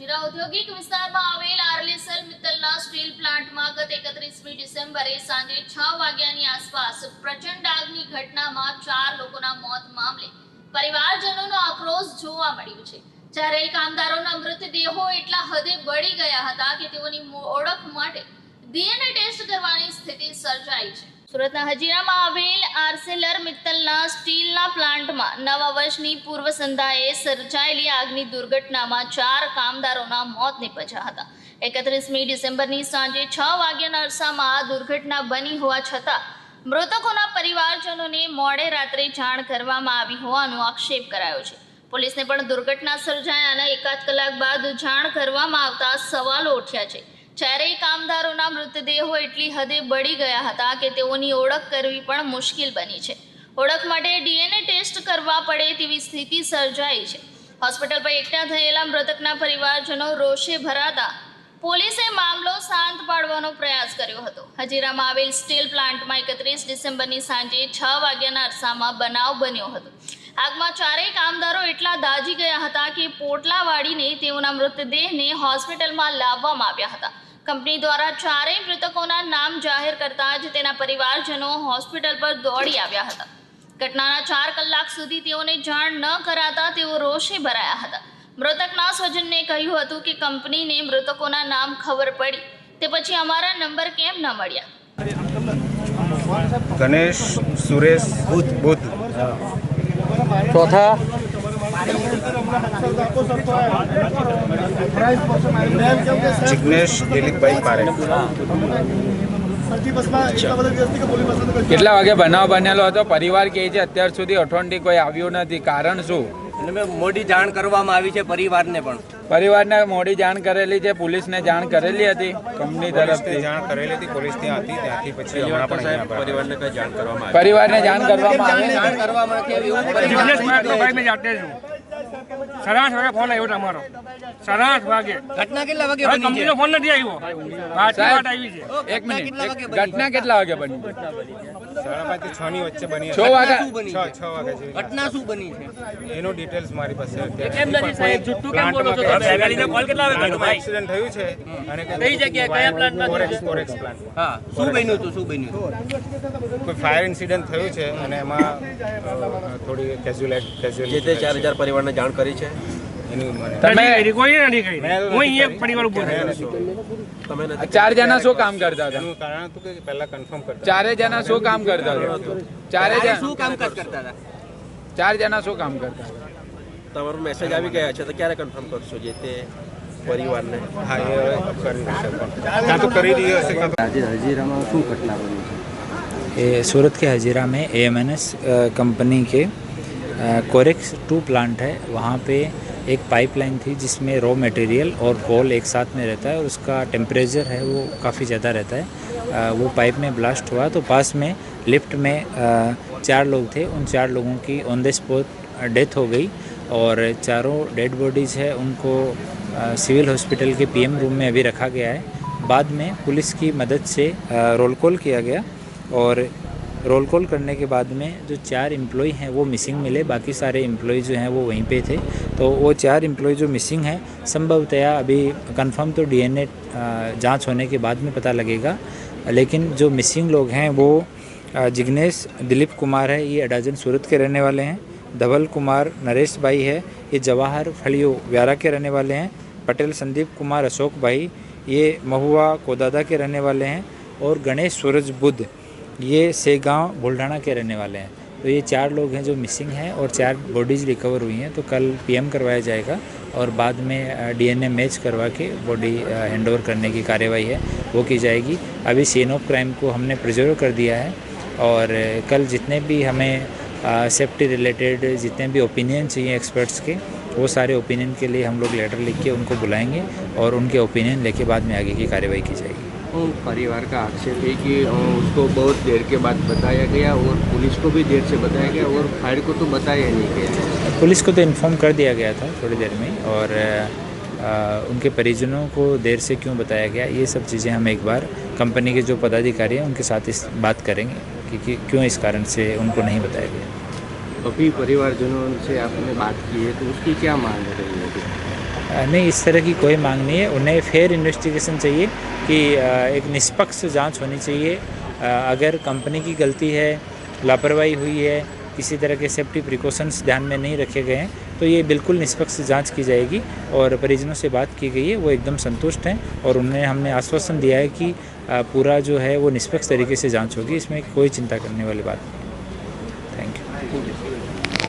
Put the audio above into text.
હજીરા ઔદ્યોગિક વિસ્તારમાં આવેલ આરલેસર મિત્તલના સ્ટીલ પ્લાન્ટમાં ગત એકત્રીસમી ડિસેમ્બરે સાંજે છ વાગ્યાની આસપાસ પ્રચંડ આગની ઘટનામાં ચાર લોકોના મોત મામલે પરિવારજનોનો આક્રોશ જોવા મળ્યો છે. જ્યારે કામદારોના મૃતદેહો એટલા હદે બળી ગયા હતા કે તેઓની ઓળખ માટે ડીએનએ ટેસ્ટ કરવાની સ્થિતિ સર્જાઈ છે. સુરતના હજીરામાં આવેલ આર્સેલર મિત્તલના સ્ટીલના પ્લાન્ટમાં નવા વર્ષની પૂર્વ સંધ્યાએ સર્જાયેલી આગની દુર્ઘટનામાં ચાર કામદારોના મોત નીપજ્યા હતા. એકત્રીસમી ડિસેમ્બરની સાંજે છ વાગ્યાના અરસામાં આ દુર્ઘટના બની હોવા છતાં મૃતકોના પરિવારજનોને મોડે રાત્રે જાણ કરવામાં આવી હોવાનો આક્ષેપ કરાયો છે. પોલીસને પણ દુર્ઘટના સર્જાયાના એકાદ કલાક બાદ જાણ કરવામાં આવતા સવાલો ઉઠ્યા છે. ચારેય કામદારોના મૃતદેહો એટલી હદે બળી ગયા હતા કે તેઓની ઓળખ કરવી પણ મુશ્કેલ બની છે. ઓળખ માટે ડીએનએ ટેસ્ટ કરવા પડે તેવી સ્થિતિ સર્જાઈ છે. હોસ્પિટલ પર એકઠા થયેલા મૃતકના પરિવારજનો રોષે ભરાતા પોલીસે મામલો શાંત પાડવાનો પ્રયાસ કર્યો હતો. હજીરામાં આવેલ સ્ટીલ પ્લાન્ટમાં એકત્રીસ ડિસેમ્બરની સાંજે છ વાગ્યાના અરસામાં બનાવ બન્યો હતો. આગમાં ચારેય કામદારો એટલા દાઝી ગયા હતા કે પોટલા વાળીને તેઓના મૃતદેહને હોસ્પિટલમાં લાવવામાં આવ્યા હતા. કંપની દ્વારા ચારેય મૃતકોના નામ જાહેર કરતા જ તેના પરિવારજનો હોસ્પિટલ પર દોડી આવ્યા હતા. ઘટનાના ચાર કલાક સુધી તેઓને જાણ ન કરાતા તેઓ રોષે ભરાયા હતા. મૃતકના સ્વજનને કહ્યું હતું કે કંપનીને મૃતકોના નામ ખબર પડી. તે પછી અમારા નંબર કેમ ન મળ્યા? ગણેશ સુરેશ બુદ્ધ બુદ્ધ ચોથા જિગ્નેશ દિલીપભાઈ પારેખ. કેટલા વાગે બનાવ બનેલો હતો? પરિવાર કહે છે અત્યાર સુધી અઠવંડી કોઈ આવ્યું નથી. કારણ શું? મોડી જાણ કરવામાં આવી છે પરિવારને પણ. પરિવારને મોડી જાણ કરેલી છે? પોલીસને જાણ કરેલી હતી? કંપની તરફથી? જાણ કરેલી હતી પોલીસ ત્યાં હતી ત્યાંથી પછી હમણાં પણ પરિવારને કઈ જાણ કરવામાં પરિવારને જાણ કરવામાં જાણ કરવામાં આવી? ભાઈ જાતે છું. સરાસ વાગે ફોન આવ્યો તમારો. સાડા વાગે. ઘટના કેટલા વાગે ફોન નથી આવ્યો. આવી છે? ઘટના કેટલા વાગે બની સાડા છ ની વચ્ચે બની છ હતી. વાગ્યા શું બની છ વાગે ઘટના શું બની છે? એનો ડિટેલ્સ મારી પાસે અત્યારે. કેમ નથી સાહેબ જુઠ્ઠું કેમ બોલો છો પ્લાન્ટમાં તમે? ફેમિલીનો કોલ કેટલા વાગે કર્યો ભાઈ એક્સિડન્ટ થયું છે. અને કઈ જગ્યાએ, કયા પ્લાન્ટમાં થયું? કોરેક્સ પ્લાન્ટ હા શું બન્યું હતું શું બન્યું કોઈ ફાયર ઇન્સિડન્ટ થયું છે અને એમાં થોડી કેઝ્યુઅલ કેઝ્યુઅલ હજાર પરિવારને જાણ કરી છે? એની મને તમે કોઈ નથી કરી હું અહીંયા પરિવાર ઊભો મેં છું નથી. ચાર જણા શું કામ કરતા હતા એનું કારણ હતું કે પહેલા કન્ફર્મ કરતા ચારે જણા શું કામ કરતા હતા ચારે ત્યારે જણા શું કામકાજ કરતા હતા ચાર જણા શું કામ કરતા હતા તમારો મેસેજ આવી ગયા છે તો ક્યારે કન્ફર્મ કરશો જે તે પરિવારને હા એ હવે કરી દેશે પણ કાં તો કરી રહ્યો હશે કાં તો ये सूरत के हजीरा में A M N S company के कोरेक्स टू प्लांट है वहाँ पे एक पाइपलाइन थी जिसमें रॉ मटेरियल और कोल एक साथ में रहता है और उसका टेम्परेचर है वो काफ़ी ज़्यादा रहता है। अ, वो पाइप में ब्लास्ट हुआ तो पास में लिफ्ट में अ, चार लोग थे। उन चार लोगों की ऑन द स्पॉट डेथ हो गई और चारों डेड बॉडीज़ है। उनको अ, सिविल हॉस्पिटल के पीएम रूम में अभी रखा गया है। बाद में पुलिस की मदद से रोल कॉल किया गया और रोल कॉल करने के बाद में जो चार एम्प्लॉय हैं, वो मिसिंग मिले। बाकी सारे एम्प्लॉय जो हैं, वो वहीं पे थे। तो वो चार एम्प्लॉय जो मिसिंग हैं, संभवतया अभी कंफर्म तो डीएनए जाँच होने के बाद में पता लगेगा। लेकिन जो मिसिंग लोग हैं, वो जिग्नेश, दिलीप कुमार है, ये अडाजन सूरत के रहने वाले हैं। धवल कुमार, नरेश भाई है, ये जवाहर फलियो व्यारा के रहने वाले हैं। पटेल, संदीप कुमार, अशोक भाई, ये महुआ कोदादा के रहने वाले हैं। और गणेश सूरज बुद्ध ये से सेगांव बुल्ढाना के रहने वाले हैं। तो ये चार लोग हैं जो मिसिंग हैं और चार बॉडीज़ रिकवर हुई हैं। तो कल पीएम करवाया जाएगा और बाद में डीएनए मैच करवा के बॉडी हैंड ओवर करने की कार्यवाही है। वो की जाएगी। अभी सीन ऑफ़ क्राइम को हमने प्रिजर्व कर दिया है और कल जितने भी हमें सेफ्टी रिलेटेड जितने भी ओपिनियन चाहिए एक्सपर्ट्स के, वो सारे ओपिनियन के लिए हम लोग लेटर लिख के उनको बुलाएँगे और उनके ओपिनियन लेके बाद में आगे की कार्यवाही की जाएगी। परिवार का आक्षेप है कि उसको बहुत देर के बाद बताया गया और पुलिस को भी देर से बताया गया और फायर को तो बताया नहीं गया। पुलिस को तो इन्फॉर्म कर दिया गया था थोड़ी देर में और अ, उनके परिजनों को देर से क्यों बताया गया ये सब चीज़ें हम एक बार कंपनी के जो पदाधिकारी हैं उनके साथ इस बात करेंगे कि, कि क्यों इस कारण से उनको नहीं बताया गया। अभी परिवारजनों से आपने बात की है तो उसकी क्या मांग रही है? नहीं इस तरह की कोई मांग नहीं है। उन्हें फेयर इन्वेस्टिगेशन चाहिए कि एक निष्पक्ष जाँच होनी चाहिए। अगर कंपनी की गलती है, लापरवाही हुई है, किसी तरह के सेफ्टी प्रिकॉशंस ध्यान में नहीं रखे गए हैं तो ये बिल्कुल निष्पक्ष जाँच की जाएगी और परिजनों से बात की गई है, वो एकदम संतुष्ट हैं और उन्हें हमने आश्वासन दिया है कि पूरा जो है वो निष्पक्ष तरीके से जाँच होगी, इसमें कोई चिंता करने वाली बात नहीं।